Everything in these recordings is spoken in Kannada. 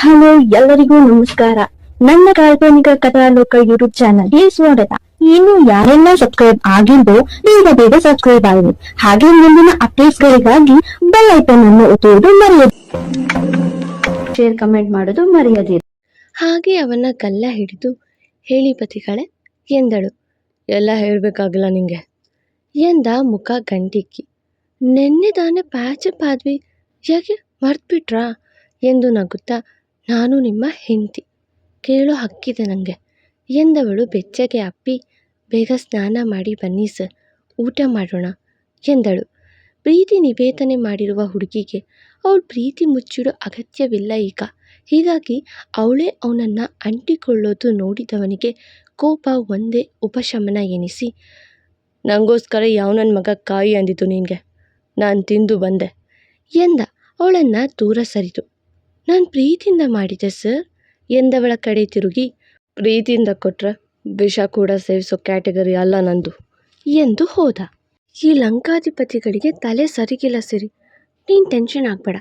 ಹಲೋ, ಎಲ್ಲರಿಗೂ ನಮಸ್ಕಾರ. ನನ್ನ ಕಾಲ್ಪನಿಕ ಕಥಾಲೋಕ ಯೂಟ್ಯೂಬ್ ಚಾನಲ್ಗೆ ಸ್ವಾಗತ. ಇನ್ನು ಯಾರೆಲ್ಲ ಸಬ್ಸ್ಕ್ರೈಬ್ ಆಗಿದ್ದು ಬೇಗ ಬೇಗ ಸಬ್ಸ್ಕ್ರೈಬ್ ಆಗಿ. ಹಾಗೆ ಮುಂದಿನ ಅಪ್ಡೇಟ್ಸ್ ಗಳಿಗಾಗಿ ಬೆಲ್ ಐಕನ್ ಅನ್ನು ಒತ್ತುವುದು ಮರೆಯದು ಶೇರ್ ಕಮೆಂಟ್ ಮಾಡೋದು ಮರೆಯದಿರಿ. ಹಾಗೆ ಅವನ ಗಲ್ಲ ಹಿಡಿದು, ಹೇಳಿ ಪತಿಗಳೇ, ಎಂದಳು. ಎಲ್ಲ ಹೇಳಬೇಕಾಗಿಲ್ಲ ನಿಂಗೆ, ಎಂದ ಮುಖ ಗಂಟಿಕ್ಕಿ. ನೆನ್ನೆ ತಾನೇ ಪ್ಯಾಚಪ್ ಆದ್ವಿ ಯಾಕೆ ಮರ್ತ್ಬಿಟ್ರಾ? ಎಂದು ನಗುತ್ತಾ ನಾನು ನಿಮ್ಮ ಹೆಂಡತಿ. ಕೇಳೋ ಹಕ್ಕಿದೆ ನನಗೆ ಎಂದವಳು ಬೆಚ್ಚಗೆ ಅಪ್ಪಿ, ಬೇಗ ಸ್ನಾನ ಮಾಡಿ ಬನ್ನಿ ಸರ್, ಊಟ ಮಾಡೋಣ, ಎಂದಳು. ಪ್ರೀತಿ ನಿವೇದನೆ ಮಾಡಿರುವ ಹುಡುಗಿಗೆ ಅವಳು ಪ್ರೀತಿ ಮುಚ್ಚಿಡೋ ಅಗತ್ಯವಿಲ್ಲ ಈಗ. ಹೀಗಾಗಿ ಅವಳೇ ಅವನನ್ನು ಅಂಟಿಕೊಳ್ಳೋದು ನೋಡಿದವನಿಗೆ ಕೋಪ ಒಂದೇ ಉಪಶಮನ ಎನಿಸಿ ನನಗೋಸ್ಕರ ಯಾವ ನನ್ನ ಮಗ ಕಾಯಿ ಅಂದಿತು ನಿನಗೆ? ನಾನು ತಿಂದು ಬಂದೆ, ಎಂದ. ಅವಳನ್ನು ದೂರ ಸರಿದು ನಾನು ಪ್ರೀತಿಯಿಂದ ಮಾಡಿದೆ, ಸರ್. ಎಂದವಳ ಕಡೆ ತಿರುಗಿ, ಪ್ರೀತಿಯಿಂದ ಕೊಟ್ರೆ ವಿಷ ಕೂಡ ಸೇವಿಸೋ ಕ್ಯಾಟಗರಿ ಅಲ್ಲ ನಂದು, ಎಂದು ಹೋದ. ಈ ಲಂಕಾಧಿಪತಿಗಳಿಗೆ ತಲೆ ಸರಿಗಿಲ್ಲ ಸಿರಿ. ನೀನು ಟೆನ್ಷನ್ ಆಗಬೇಡ,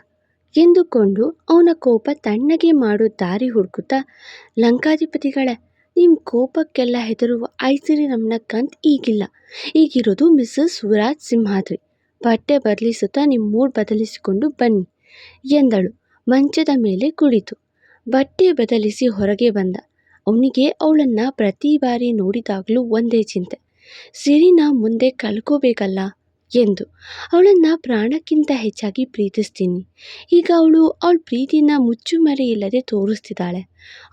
ಎಂದುಕೊಂಡು ಅವನ ಕೋಪ ತಣ್ಣಗೆ ಮಾಡೋ ದಾರಿ ಹುಡುಕುತ್ತಾ, ಲಂಕಾಧಿಪತಿಗಳೇ ನಿಮ್ಮ ಕೋಪಕ್ಕೆಲ್ಲ ಹೆದರುವ ಐಸಿರಿ ನಮ್ಮನ್ನ ಕಂತ್ ಈಗಿಲ್ಲ. ಈಗಿರೋದು ಮಿಸ್ಸಸ್ ವಿರಾಜ್ ಸಿಂಹಾದ್ರಿ. ಬಟ್ಟೆ ಬದಲಿಸುತ್ತಾ ನಿಮ್ಮ ಮೂಡ್ ಬದಲಿಸಿಕೊಂಡು ಬನ್ನಿ, ಎಂದಳು. ಮಂಚದ ಮೇಲೆ ಕುಳಿತು. ಬಟ್ಟೆ ಬದಲಿಸಿ ಹೊರಗೆ ಬಂದ. ಅವನಿಗೆ ಅವಳನ್ನ ಪ್ರತಿ ಬಾರಿ ನೋಡಿದಾಗಲೂ ಒಂದೇ ಚಿಂತೆ. ಸಿರಿನ ಮುಂದೆ ಕಳ್ಕೋಬೇಕಲ್ಲ ಎಂದು. ಅವಳನ್ನ ಪ್ರಾಣಕ್ಕಿಂತ ಹೆಚ್ಚಾಗಿ ಪ್ರೀತಿಸ್ತೀನಿ. ಈಗ ಅವಳು ಅವಳ ಪ್ರೀತಿನ ಮುಚ್ಚುಮರೆ ಇಲ್ಲದೆ ತೋರಿಸ್ತಿದ್ದಾಳೆ.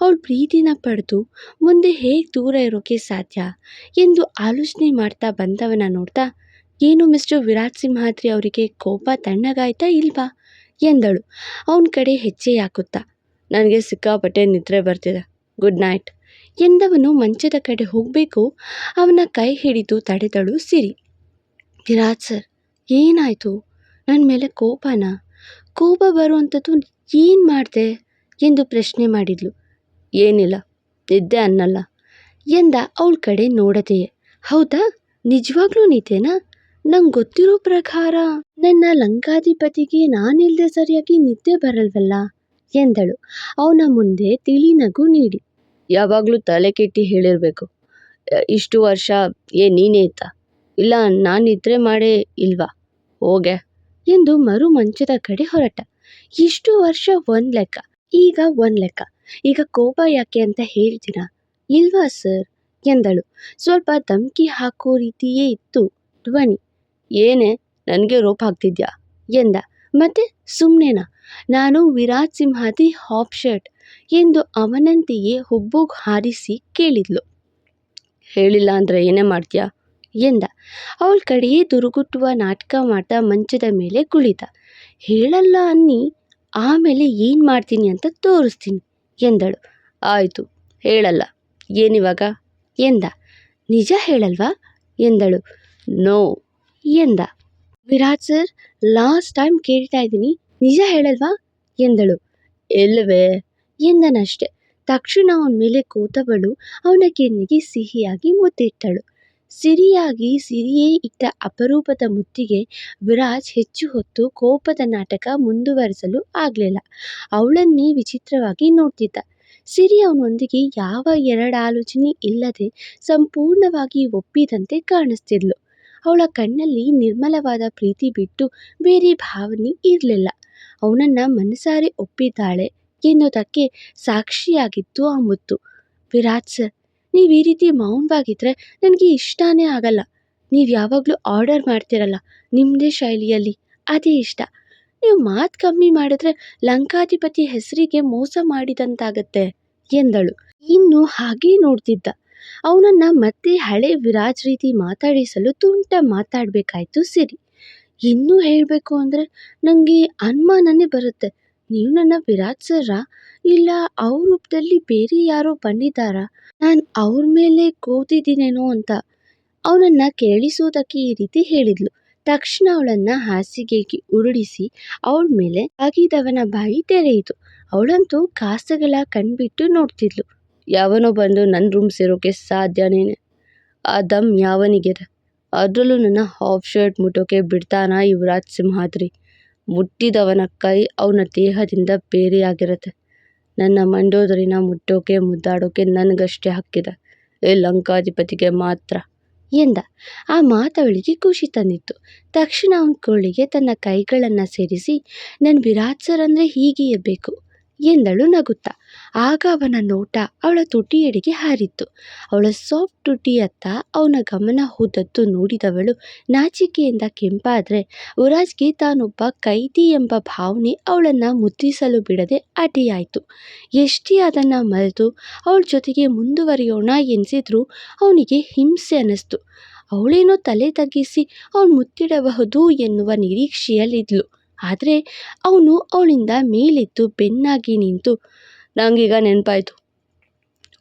ಅವಳ ಪ್ರೀತಿನ ಪಡೆದು ಮುಂದೆ ಹೇಗೆ ದೂರ ಇರೋಕೆ ಸಾಧ್ಯ ಎಂದು ಆಲೋಚನೆ ಮಾಡ್ತಾ ಬಂದವನ ನೋಡ್ತಾ, ಏನು ಮಿಸ್ಟರ್ ವಿರಾಟ್ ಸಿಂಹಾದ್ರಿ ಅವರಿಗೆ ಕೋಪ ತಣ್ಣಗಾಯ್ತಾ ಇಲ್ವಾ? ಎಂದಳು. ಅವನ ಕಡೆ ಹೆಜ್ಜೆ ಹಾಕುತ್ತಾ, ನನಗೆ ಸಿಕ್ಕಾಪಟ್ಟೆ ನಿದ್ರೆ ಬರ್ತಿದೆ. Good night. ಎಂದವನು ಮಂಚದ ಕಡೆ ಹೋಗಬೇಕು, ಅವನ ಕೈ ಹಿಡಿದು ತಡೆದಳು ಸಿರಿ. ವಿರಾಜ್ ಸರ್, ಏನಾಯಿತು? ನನ್ನ ಮೇಲೆ ಕೋಪನಾ? ಕೋಪ ಬರುವಂಥದ್ದು ಏನು ಮಾಡಿದೆ? ಎಂದು ಪ್ರಶ್ನೆ ಮಾಡಿದ್ಲು. ಏನಿಲ್ಲ, ನಿದ್ದೆ ಅನ್ನಲ್ಲ. ಎಂದ ಅವಳ ಕಡೆ ನೋಡದೆಯೇ. ಹೌದಾ? ನಿಜವಾಗ್ಲೂ ನಿದ್ದೆನಾ? ನಂಗೆ ಗೊತ್ತಿರೋ ಪ್ರಕಾರ ನನ್ನ ಲಂಕಾಧಿಪತಿಗೆ ನಾನಿಲ್ಲದೆ ಸರಿಯಾಗಿ ನಿದ್ದೆ ಬರಲ್ವಲ್ಲ? ಎಂದಳು. ಅವನ ಮುಂದೆ ತಿಳಿ ನಗು ನೀಡಿ. ಯಾವಾಗಲೂ ತಲೆ ಕೆಟ್ಟಿ ಹೇಳಿರಬೇಕು. ಇಷ್ಟು ವರ್ಷ ಏ ನೀನೇ ಇತ್ತ? ಇಲ್ಲ, ನಾನು ನಿದ್ರೆ ಮಾಡೇ ಇಲ್ವಾ? ಹೋಗೆ. ಎಂದು ಮರು ಮಂಚದ ಕಡೆ ಹೊರಟ. ಇಷ್ಟು ವರ್ಷ ಒಂದು ಲೆಕ್ಕ. ಈಗ ಒಂದು ಲೆಕ್ಕ. ಈಗ ಕೋಪ ಯಾಕೆ ಅಂತ ಹೇಳ್ತೀರಾ? ಇಲ್ವಾ ಸರ್? ಎಂದಳು. ಸ್ವಲ್ಪ ಧಮ್ಕಿ ಹಾಕೋ ರೀತಿಯೇ ಇತ್ತು ಧ್ವನಿ. ಏನೇ ನನಗೆ ರೋಪ್ ಹಾಕ್ತಿದ್ಯಾ? ಎಂದ. ಮತ್ತೆ ಸುಮ್ಮನೆನಾ ನಾನು ವಿರಾಟ್ ಸಿಂಹಾದಿ ಹಾಪ್ ಶರ್ಟ್ ಎಂದು ಅವನಂತೆಯೇ ಹುಬ್ಬು ಹಾರಿಸಿ ಕೇಳಿದ್ಲು. ಹೇಳಿಲ್ಲ ಅಂದರೆ ಏನೇ ಮಾಡ್ತೀಯಾ? ಎಂದ. ಅವಳ ಕಡೆಯೇ ದುರುಗುಟ್ಟುವ ನಾಟಕ ಮಾಡ್ತಾ ಮಂಚದ ಮೇಲೆ ಕುಳಿತ. ಹೇಳಲ್ಲ ಅನ್ನಿ, ಆಮೇಲೆ ಏನು ಮಾಡ್ತೀನಿ ಅಂತ ತೋರಿಸ್ತೀನಿ ಎಂದಳು. ಆಯಿತು, ಹೇಳಲ್ಲ. ಏನಿವಾಗ? ಎಂದ. ನಿಜ ಹೇಳಲ್ವಾ? ಎಂದಳು. ನೋ. ಎಂದ. ವಿರಾಟ್ ಸರ್ ಲಾಸ್ಟ್ ಟೈಮ್ ಕೇಳ್ತಾ ಇದ್ದೀನಿ, ನಿಜ ಹೇಳಲ್ವಾ? ಎಂದಳು. ಎಲ್ಲವೇ ಎಂದನಷ್ಟೆ. ತಕ್ಷಣ ಅವನ ಮೇಲೆ ಕೂತವಳು, ಅವನ ಕೆನ್ನಿಗೆ ಸಿಹಿಯಾಗಿ ಮುತ್ತಿಟ್ಟಳು. ಸಿರಿಯಾಗಿ ಸಿರಿಯೇ ಇಟ್ಟ ಅಪರೂಪದ ಮುತ್ತಿಗೆ ವಿರಾಜ್ ಹೆಚ್ಚು ಹೊತ್ತು ಕೋಪದ ನಾಟಕ ಮುಂದುವರಿಸಲು ಆಗಲಿಲ್ಲ. ಅವಳನ್ನೇ ವಿಚಿತ್ರವಾಗಿ ನೋಡ್ತಿದ್ದ. ಸಿರಿ ಅವನೊಂದಿಗೆ ಯಾವ ಎರಡಾಲೋಚನೆ ಇಲ್ಲದೆ ಸಂಪೂರ್ಣವಾಗಿ ಒಪ್ಪಿದಂತೆ ಕಾಣಿಸ್ತಿದ್ಲು. ಅವಳ ಕಣ್ಣಲ್ಲಿ ನಿರ್ಮಲವಾದ ಪ್ರೀತಿ ಬಿಟ್ಟು ಬೇರೆ ಭಾವನೆ ಇರಲಿಲ್ಲ. ಅವನನ್ನು ಮನಸಾರೆ ಒಪ್ಪಿದ್ದಾಳೆ ಎನ್ನುವುದಕ್ಕೆ ಸಾಕ್ಷಿಯಾಗಿತ್ತು ಆ ಮುತ್ತು. ವಿರಾಟ್ ಸರ್, ನೀವು ಈ ರೀತಿ ಮೌನವಾಗಿದ್ದರೆ ನನಗೆ ಇಷ್ಟನೇ ಆಗಲ್ಲ. ನೀವು ಯಾವಾಗಲೂ ಆರ್ಡರ್ ಮಾಡ್ತಿರಲ್ಲ ನಿಮ್ಮದೇ ಶೈಲಿಯಲ್ಲಿ. ಅದೇ ಇಷ್ಟ. ನೀವು ಮಾತು ಕಮ್ಮಿ ಮಾಡಿದ್ರೆ ಲಂಕಾಧಿಪತಿ ಹೆಸರಿಗೆ ಮೋಸ ಮಾಡಿದಂತಾಗತ್ತೆ, ಎಂದಳು. ಇನ್ನು ಹಾಗೇ ನೋಡ್ತಿದ್ದ. ಅವನನ್ನ ಮತ್ತೆ ಹಳೆ ವಿರಾಜ್ ರೀತಿ ಮಾತಾಡಿಸಲು ತುಂಟ ಮಾತಾಡಬೇಕಾಯ್ತು ಸಿರಿ. ಇನ್ನೂ ಹೇಳಬೇಕು ಅಂದರೆ ನನಗೆ ಅನುಮಾನನೇ ಬರುತ್ತೆ. ನೀವು ನನ್ನ ವಿರಾಜ್ ಸರ್ರಾ? ಇಲ್ಲ, ಅವ್ರ ರೂಪದಲ್ಲಿ ಬೇರೆ ಯಾರೋ ಬಂದಿದ್ದಾರಾ? ನಾನು ಅವ್ರ ಮೇಲೆ ಕೂತಿದ್ದೀನೇನೋ ಅಂತ. ಅವನನ್ನು ಕೇಳಿಸೋದಕ್ಕೆ ಈ ರೀತಿ ಹೇಳಿದ್ಲು. ತಕ್ಷಣ ಅವಳನ್ನು ಹಾಸಿಗೆಗೆ ಉರುಳಿಸಿ ಅವಳ ಮೇಲೆ ಆಗಿದವನ ಬಾಯಿ ತೆರೆಯಿತು. ಅವಳಂತೂ ಕಾಸಗಳ ಕಣ್ಬಿಟ್ಟು ನೋಡ್ತಿದ್ಲು. ಯಾವನೋ ಬಂದು ನನ್ನ ರೂಮ್ ಸೇರೋಕ್ಕೆ ಸಾಧ್ಯನೇ ಆ ದಮ್ ಯಾವನಿಗಿದೆ? ಅದರಲ್ಲೂ ನನ್ನ ಹಾಫ್ ಶರ್ಟ್ ಮುಟ್ಟೋಕೆ ಬಿಡ್ತಾನಾ ಯುವರಾಜ್ ಸಿಂಹಾದ್ರಿ? ಮುಟ್ಟಿದವನ ಕೈ ಅವನ ದೇಹದಿಂದ ಬೇರೆಯಾಗಿರುತ್ತೆ. ನನ್ನ ಮಂಡೋದರಿನ ಮುಟ್ಟೋಕೆ ಮುದ್ದಾಡೋಕೆ ನನಗಷ್ಟೇ ಹಕ್ಕಿದೆ. ಏ ಲಂಕಾಧಿಪತಿಗೆ ಮಾತ್ರ. ಎಂದ. ಆ ಮಾತವಳಿಗೆ ಖುಷಿ ತಂದಿತ್ತು. ತಕ್ಷಣ ಅವನ ಕೋಳಿಗೆ ತನ್ನ ಕೈಗಳನ್ನು ಸೇರಿಸಿ ನನ್ನ ವಿರಾಟ್ ಸರ್ ಅಂದರೆ ಹೀಗೆ ಇರಬೇಕು ಎಂದಳು ನಗುತ್ತಾ. ಆಗ ಅವನ ನೋಟ ಅವಳ ತುಟಿಯೆಡೆಗೆ ಹಾರಿತ್ತು. ಅವಳ ಸಾಫ್ಟ್ ತುಟಿಯತ್ತ ಅವನ ಗಮನ ಹೋದದ್ದು ನೋಡಿದವಳು ನಾಚಿಕೆಯಿಂದ ಕೆಂಪಾದರೆ ಯುವರಾಜ್ಗೆ ತಾನೊಬ್ಬ ಕೈದಿ ಎಂಬ ಭಾವನೆ ಅವಳನ್ನು ಮುದ್ದಿಸಲು ಬಿಡದೆ ಅಡ್ಡಿಯಾಯಿತು. ಎಷ್ಟೇ ಅದನ್ನು ಮರೆತು ಅವಳ ಜೊತೆಗೆ ಮುಂದುವರಿಯೋಣ ಎನಿಸಿದ್ರು ಅವನಿಗೆ ಹಿಂಸೆ ಅನ್ನಿಸ್ತು. ಅವಳೇನೋ ತಲೆ ತಗ್ಗಿಸಿ ಅವಳು ಮುತ್ತಿಡಬಹುದು ಎನ್ನುವ ನಿರೀಕ್ಷೆಯಲ್ಲಿದ್ಲು. ಆದರೆ ಅವನು ಅವಳಿಂದ ಮೇಲೆದ್ದು ಬೆನ್ನಾಗಿ ನಿಂತು ನಂಗೀಗ ನೆನಪಾಯ್ತು.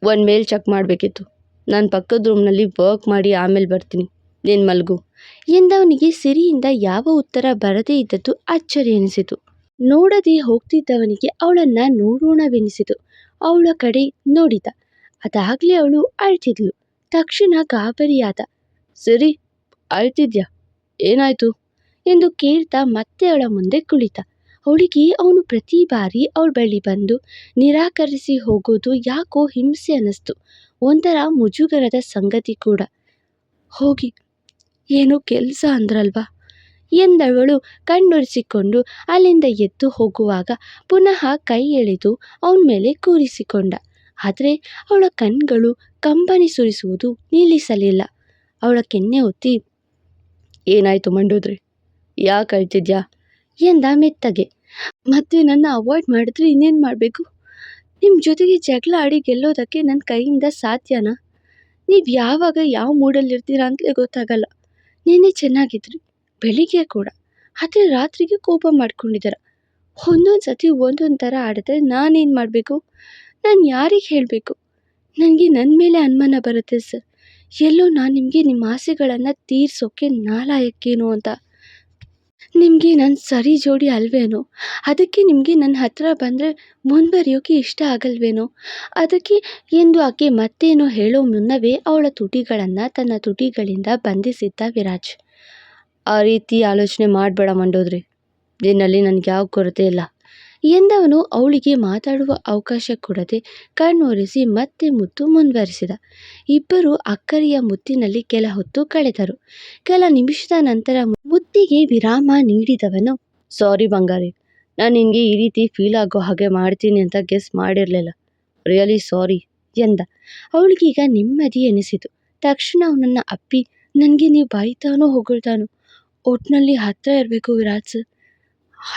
ಒಂದು ಮೇಲ್ ಚೆಕ್ ಮಾಡಬೇಕಿತ್ತು. ನಾನು ಪಕ್ಕದ ರೂಮ್ನಲ್ಲಿ ವರ್ಕ್ ಮಾಡಿ ಆಮೇಲೆ ಬರ್ತೀನಿ. ನೀನು ಮಲಗು. ಎಂದವನಿಗೆ ಸಿರಿಯಿಂದ ಯಾವ ಉತ್ತರ ಬರದೇ ಇದ್ದದ್ದು ಅಚ್ಚರಿ ಎನಿಸಿತು. ನೋಡದೆ ಹೋಗ್ತಿದ್ದವನಿಗೆ ಅವಳನ್ನು ನೋಡೋಣವೆನಿಸಿತು. ಅವಳ ಕಡೆ ನೋಡಿದ. ಅದಾಗಲೇ ಅವಳು ಅಳ್ತಿದ್ಲು. ತಕ್ಷಣ ಗಾಬರಿಯಾದ. ಸರಿ, ಅಳ್ತಿದ್ಯಾ? ಏನಾಯ್ತು? ಎಂದು ಕೇಳ್ತಾ ಮತ್ತೆ ಅವಳ ಮುಂದೆ ಕುಳಿತ. ಅವಳಿಗೆ ಅವನು ಪ್ರತಿ ಬಾರಿ ಅವಳ ಬಳಿ ಬಂದು ನಿರಾಕರಿಸಿ ಹೋಗೋದು ಯಾಕೋ ಹಿಂಸೆ ಅನ್ನಿಸ್ತು. ಒಂಥರ ಮುಜುಗರದ ಸಂಗತಿ ಕೂಡ. ಹೋಗಿ, ಏನೋ ಕೆಲಸ ಅಂದ್ರಲ್ವಾ? ಎಂದವಳು ಕಣ್ಣೊರೆಸಿಕೊಂಡು ಅಲ್ಲಿಂದ ಎದ್ದು ಹೋಗುವಾಗ ಪುನಃ ಕೈ ಎಳೆದು ಅವನ ಮೇಲೆ ಕೂರಿಸಿಕೊಂಡ. ಆದರೆ ಅವಳ ಕಣ್ಗಳು ಕಂಬನಿ ಸುರಿಸುವುದು ನಿಲ್ಲಿಸಲಿಲ್ಲ. ಅವಳ ಕೆನ್ನೆ ಒತ್ತಿ, ಏನಾಯಿತು ಮಂಡೋದ್ರಿ? ಯಾಕೆ ಅಳ್ತಿದ್ಯಾ? ಎಂದ ಮೆತ್ತಗೆ. ಮತ್ತೆ ನನ್ನ ಅವಾಯ್ಡ್ ಮಾಡಿದ್ರೆ ಇನ್ನೇನು ಮಾಡಬೇಕು? ನಿಮ್ಮ ಜೊತೆಗೆ ಜಗಳ ಆಡಿ ಗೆಲ್ಲೋದಕ್ಕೆ ನನ್ನ ಕೈಯಿಂದ ಸಾಧ್ಯನಾ? ನೀವು ಯಾವಾಗ ಯಾವ ಮೂಡಲ್ಲಿರ್ತೀರ ಅಂತಲೇ ಗೊತ್ತಾಗಲ್ಲ. ನಿನ್ನೆ ಚೆನ್ನಾಗಿದ್ರಿ ಬೆಳಿಗ್ಗೆ ಕೂಡ, ಆದರೆ ರಾತ್ರಿಗೆ ಕೋಪ ಮಾಡ್ಕೊಂಡಿದ್ದೀರ ಒಂದೊಂದು ಸತಿ ಒಂದೊಂದು ಥರ ಆಡಿದ್ರೆ ನಾನೇನು ಮಾಡಬೇಕು? ನಾನು ಯಾರಿಗೆ ಹೇಳಬೇಕು? ನನಗೆ ನನ್ನ ಮೇಲೆ ಅನುಮಾನ ಬರುತ್ತೆ ಸರ್. ಎಲ್ಲೋ ನಾನು ನಿಮಗೆ ನಿಮ್ಮ ಆಸೆಗಳನ್ನು ತೀರಿಸೋಕ್ಕೆ ನಾಲಾಯಕ್ಕೇನು ಅಂತ. ನಿಮಗೆ ನನ್ನ ಸರಿ ಜೋಡಿ ಅಲ್ವೇನೋ? ಅದಕ್ಕೆ ನಿಮಗೆ ನನ್ನ ಹತ್ರ ಬಂದರೆ ಮುಂದುವರಿಯೋಕೆ ಇಷ್ಟ ಆಗಲ್ವೇನೋ? ಅದಕ್ಕೆ ಎಂದು ಆಕೆ ಮತ್ತೇನೋ ಹೇಳೋ ಮುನ್ನವೇ ಅವಳ ತುಟಿಗಳನ್ನು ತನ್ನ ತುಟಿಗಳಿಂದ ಬಂಧಿಸಿದ್ದ ವಿರಾಜ್. ಆ ರೀತಿ ಆಲೋಚನೆ ಮಾಡಬೇಡ ಮಂಡೋದ್ರಿ. ನಿನ್ನಲ್ಲಿ ನನಗೆ ಯಾವ ಕೊರತೆ ಇಲ್ಲ. ಎಂದವನು ಅವಳಿಗೆ ಮಾತಾಡುವ ಅವಕಾಶ ಕೊಡದೆ ಕಣ್ಣೊರೆಸಿ ಮತ್ತೆ ಮುತ್ತು ಮುಂದುವರೆಸಿದ. ಇಬ್ಬರು ಅಕ್ಕರಿಯ ಮುತ್ತಿನಲ್ಲಿ ಕೆಲ ಹೊತ್ತು ಕಳೆದರು. ಕೆಲ ನಿಮಿಷದ ನಂತರ ಮುತ್ತಿಗೆ ವಿರಾಮ ನೀಡಿದವನು, ಸಾರಿ ಬಂಗಾರಿ, ನಾನು ನಿನಗೆ ಈ ರೀತಿ ಫೀಲ್ ಆಗೋ ಹಾಗೆ ಮಾಡ್ತೀನಿ ಅಂತ ಗೆಸ್ ಮಾಡಿರಲಿಲ್ಲ. ರಿಯಲಿ ಸಾರಿ ಎಂದ. ಅವಳಿಗೀಗ ನೆಮ್ಮದಿ ಎನಿಸಿತು. ತಕ್ಷಣ ಅವನನ್ನು ಅಪ್ಪಿ, ನನಗೆ ನೀವು ಬೈತಾನೋ ಹೊಗಳ್ತಾನೋ ಒಟ್ಟಿನಲ್ಲಿ ಹತ್ತಿರ ಇರಬೇಕು Virat sir.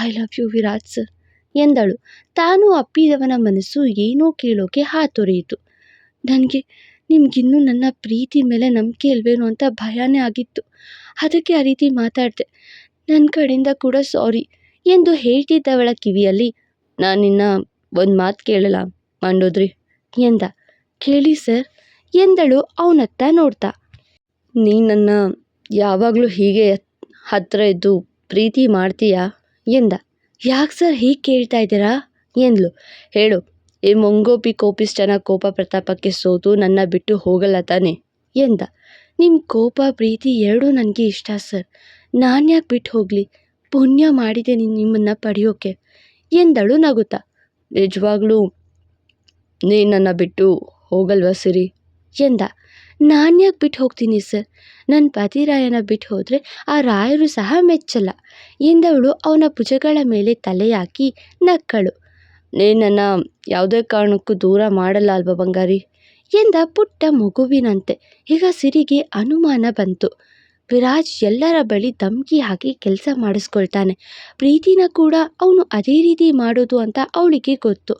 I love you Virat sir. ಎಂದಳು. ತಾನು ಅಪ್ಪಿದವನ ಮನಸ್ಸು ಏನೋ ಕೇಳೋಕೆ ಹಾತೊರೆಯಿತು. ನನಗೆ, ನಿಮಗಿನ್ನೂ ನನ್ನ ಪ್ರೀತಿ ಮೇಲೆ ನಂಬಿಕೆ ಇಲ್ವೇನೋ ಅಂತ ಭಯನೇ ಆಗಿತ್ತು. ಅದಕ್ಕೆ ಆ ರೀತಿ ಮಾತಾಡಿದೆ. ನನ್ನ ಕಡೆಯಿಂದ ಕೂಡ ಸಾರಿ ಎಂದು ಹೇಳ್ತಿದ್ದವಳ ಕಿವಿಯಲ್ಲಿ ನಾನು ನಿನ್ನ ಒಂದು ಮಾತು ಕೇಳಲ್ಲ ಮಂಡೋದ್ರಿ ಎಂದ. ಕೇಳಿ ಸರ್ ಎಂದಳು ಅವನತ್ತ ನೋಡ್ತಾ. ನೀ ನನ್ನ ಯಾವಾಗಲೂ ಹೀಗೆ ಹತ್ತಿರ ಇದ್ದು ಪ್ರೀತಿ ಮಾಡ್ತೀಯಾ? ಎಂದ. ಯಾಕೆ ಸರ್ ಹೀಗೆ ಕೇಳ್ತಾ ಇದ್ದೀರಾ? ಎಂದ್ಲು. ಹೇಳು, ಈ ಮುಂಗೋಪಿ ಕೋಪಿಷ್ಠನ ಕೋಪ ಪ್ರತಾಪಕ್ಕೆ ಸೋತು ನನ್ನ ಬಿಟ್ಟು ಹೋಗಲ್ಲ ತಾನೆ? ಎಂದ. ನಿಮ್ಮ ಕೋಪ, ಪ್ರೀತಿ ಎರಡೂ ನನಗೆ ಇಷ್ಟ ಸರ್. ನಾನು ಯಾಕೆ ಬಿಟ್ಟು ಹೋಗಲಿ? ಪುಣ್ಯ ಮಾಡಿದೆ ನೀನು ನಿಮ್ಮನ್ನು ಪಡೆಯೋಕೆ. ಎಂದಳು ನಗುತ್ತಾ. ನಿಜವಾಗ್ಲೂ ನೀನು ನನ್ನ ಬಿಟ್ಟು ಹೋಗಲ್ವಾ ಸಿರಿ? ಎಂದ. ನಾನು ಯಾಕೆ ಬಿಟ್ಟು ಹೋಗ್ತೀನಿ ಸರ್? ನನ್ನ ಪತಿರಾಯನ ಬಿಟ್ಟು ಹೋದರೆ ಆ ರಾಯರು ಸಹ ಮೆಚ್ಚಲ್ಲ. ಎಂದವಳು ಅವನ ಭುಜಗಳ ಮೇಲೆ ತಲೆ ಹಾಕಿ ನಕ್ಕಳು. ನೀನು ನನ್ನ ಯಾವುದೇ ಕಾರಣಕ್ಕೂ ದೂರ ಮಾಡಲ್ಲ ಅಲ್ವಾ ಬಂಗಾರಿ? ಎಂದ ಪುಟ್ಟ ಮಗುವಿನಂತೆ. ಈಗ ಸಿರಿಗೆ ಅನುಮಾನ ಬಂತು. ವಿರಾಜ್ ಎಲ್ಲರ ಬಳಿ ಧಮ್ಕಿ ಹಾಕಿ ಕೆಲಸ ಮಾಡಿಸ್ಕೊಳ್ತಾನೆ. ಪ್ರೀತಿನ ಕೂಡ ಅವನು ಅದೇ ರೀತಿ ಮಾಡೋದು ಅಂತ ಅವಳಿಗೆ ಗೊತ್ತು.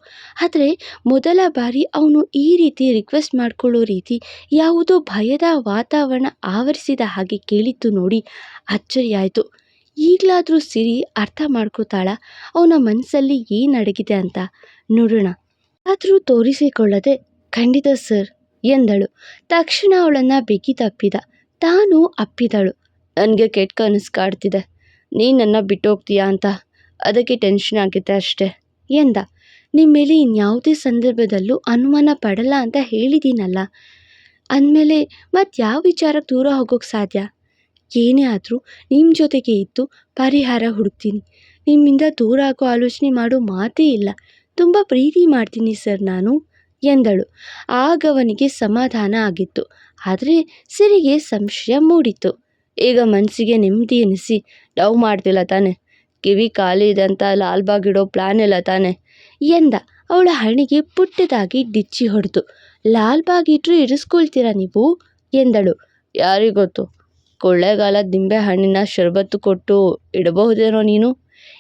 ಆದರೆ ಮೊದಲ ಬಾರಿ ಅವನು ಈ ರೀತಿ ರಿಕ್ವೆಸ್ಟ್ ಮಾಡ್ಕೊಳ್ಳೋ ರೀತಿ ಯಾವುದೋ ಭಯದ ವಾತಾವರಣ ಆವರಿಸಿದ ಹಾಗೆ ಕೇಳಿತ್ತು ನೋಡಿ ಅಚ್ಚರಿಯಾಯಿತು ಈಗಲಾದರೂ ಸಿರಿ ಅರ್ಥ ಮಾಡ್ಕೋತಾಳ. ಅವನ ಮನಸ್ಸಲ್ಲಿ ಏನು ಅಡಗಿದೆ ಅಂತ ನೋಡೋಣ. ಆದರೂ ತೋರಿಸಿಕೊಳ್ಳದೆ, ಖಂಡಿತ ಸರ್, ಎಂದಳು. ತಕ್ಷಣ ಅವಳನ್ನು ಬಿಗಿ ತಪ್ಪಿದ. ತಾನು ಅಪ್ಪಿದಳು. ನನಗೆ ಕೆಟ್ಟ ಕನಸು ಕಾಡ್ತಿದೆ. ನೀನು ನನ್ನ ಬಿಟ್ಟು ಹೋಗ್ತೀಯಾ ಅಂತ. ಅದಕ್ಕೆ ಟೆನ್ಷನ್ ಆಗಿದೆ ಅಷ್ಟೇ ಎಂದ. ನಿಮ್ಮ ಮೇಲೆ ಇನ್ಯಾವುದೇ ಸಂದರ್ಭದಲ್ಲೂ ಅನುಮಾನ ಪಡಲ್ಲ ಅಂತ ಹೇಳಿದ್ದೀನಲ್ಲ ಅಂದಮೇಲೆ ಮತ್ತು ಯಾವ ವಿಚಾರಕ್ಕೆ ದೂರ ಹೋಗೋಕ್ಕೆ ಸಾಧ್ಯ? ಏನೇ ಆದರೂ ನಿಮ್ಮ ಜೊತೆಗೆ ಇದ್ದು ಪರಿಹಾರ ಹುಡುಕ್ತೀನಿ. ನಿಮ್ಮಿಂದ ದೂರ ಆಗೋ ಆಲೋಚನೆ ಮಾಡೋ ಮಾತೇ ಇಲ್ಲ. ತುಂಬ ಪ್ರೀತಿ ಮಾಡ್ತೀನಿ ಸರ್ ನಾನು. ಎಂದಳು. ಆಗವನಿಗೆ ಸಮಾಧಾನ ಆಗಿತ್ತು. ಆದರೆ ಸಿರಿಗೆ ಸಂಶಯ ಮೂಡಿತು. ಈಗ ಮನಸ್ಸಿಗೆ ನೆಮ್ಮದಿ ಎನಿಸಿ, ಲವ್ ಮಾಡ್ತಿಲ್ಲ ತಾನೆ. ಕಿವಿ ಖಾಲಿ ಇದೆ ಲಾಲ್ಬಾಗ್ ಇಡೋ ಪ್ಲ್ಯಾನ್ ಇಲ್ಲ ತಾನೆ ಎಂದ. ಅವಳ ಹಣೆಗೆ ಪುಟ್ಟದಾಗಿ ಡಿಚ್ಚಿ ಹೊಡೆದು ಲಾಲ್ಬಾಗ್ ಇಟ್ಟರು ಇರಿಸ್ಕೊಳ್ತೀರಾ ನೀವು? ಎಂದಳು. ಯಾರಿಗೊತ್ತು ಕೊಳ್ಳೆಗಾಲ ದಿಂಬೆ ಹಣ್ಣಿನ ಶರಬತ್ತು ಕೊಟ್ಟು ಇಡಬಹುದೇನೋ ನೀನು?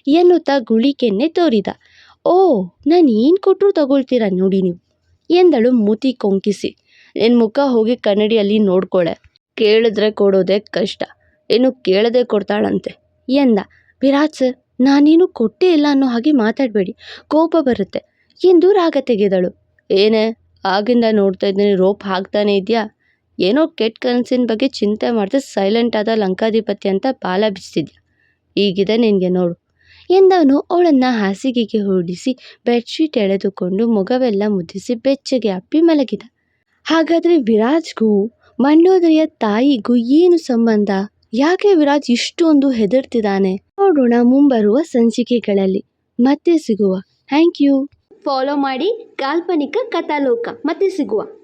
ಎನ್ನುತ್ತಾ ಗುಳಿಕೆನ್ನೆ ತೋರಿದ. ಓ, ನಾನು ಏನು ಕೊಟ್ಟರು ತಗೊಳ್ತೀರಾ ನೋಡಿ ನೀವು? ಎಂದಳು ಮೂತಿ ಕೊಂಕಿಸಿ. ನಿನ್ನ ಮುಖ ಹೋಗಿ ಕನ್ನಡಿಯಲ್ಲಿ ನೋಡ್ಕೊಳೆ. ಕೇಳಿದ್ರೆ ಕೊಡೋದೇ ಕಷ್ಟ. ಏನು ಕೇಳದೆ ಕೊಡ್ತಾಳಂತೆ. ಎಂದ. ವಿರಾಜ್ ಸರ್, ನಾನೇನು ಕೊಟ್ಟೇ ಇಲ್ಲ ಅನ್ನೋ ಹಾಗೆ ಮಾತಾಡಬೇಡಿ. ಕೋಪ ಬರುತ್ತೆ. ಎಂದು ರಾಗ ತೆಗೆದಳು. ಏನೇ, ಆಗಿಂದ ನೋಡ್ತಾ ಇದ್ದೀನಿ, ರೋಪ್ ಹಾಕ್ತಾನೆ ಇದೆಯಾ ಏನೋ ಕೆಟ್ಟ ಕನಸಿನ ಬಗ್ಗೆ ಚಿಂತೆ ಮಾಡ್ತಾ ಸೈಲೆಂಟ್ ಆದ ಲಂಕಾಧಿಪತಿ ಅಂತ ಬಾಲ ಬಿಚ್ತಿದ್ಯಾ ಈಗಿದೆ ನಿನಗೆ ನೋಡು. ಎಂದವನು ಅವಳನ್ನು ಹಾಸಿಗೆಗೆ ಹೊಡಿಸಿ ಬೆಡ್ಶೀಟ್ ಎಳೆದುಕೊಂಡು ಮೊಗವೆಲ್ಲ ಮುದ್ದಿಸಿ ಬೆಚ್ಚಗೆ ಅಪ್ಪಿ ಮಲಗಿದ. ಹಾಗಾದರೆ ವಿರಾಜ್ಗೂ ಮಂಡೋದರಿಯ ತಾಯಿಗೂ ಏನು ಸಂಬಂಧ? ಯಾಕೆ ವಿರಾಜ್ ಇಷ್ಟೊಂದು ಹೆದರ್ತಿದ್ದಾನೆ? ನೋಡೋಣ ಮುಂಬರುವ ಸಂಚಿಕೆಗಳಲ್ಲಿ. ಮತ್ತೆ ಸಿಗುವ. Thank you. ಫಾಲೋ ಮಾಡಿ ಕಾಲ್ಪನಿಕ ಕಥಾಲೋಕ. ಮತ್ತೆ ಸಿಗುವ.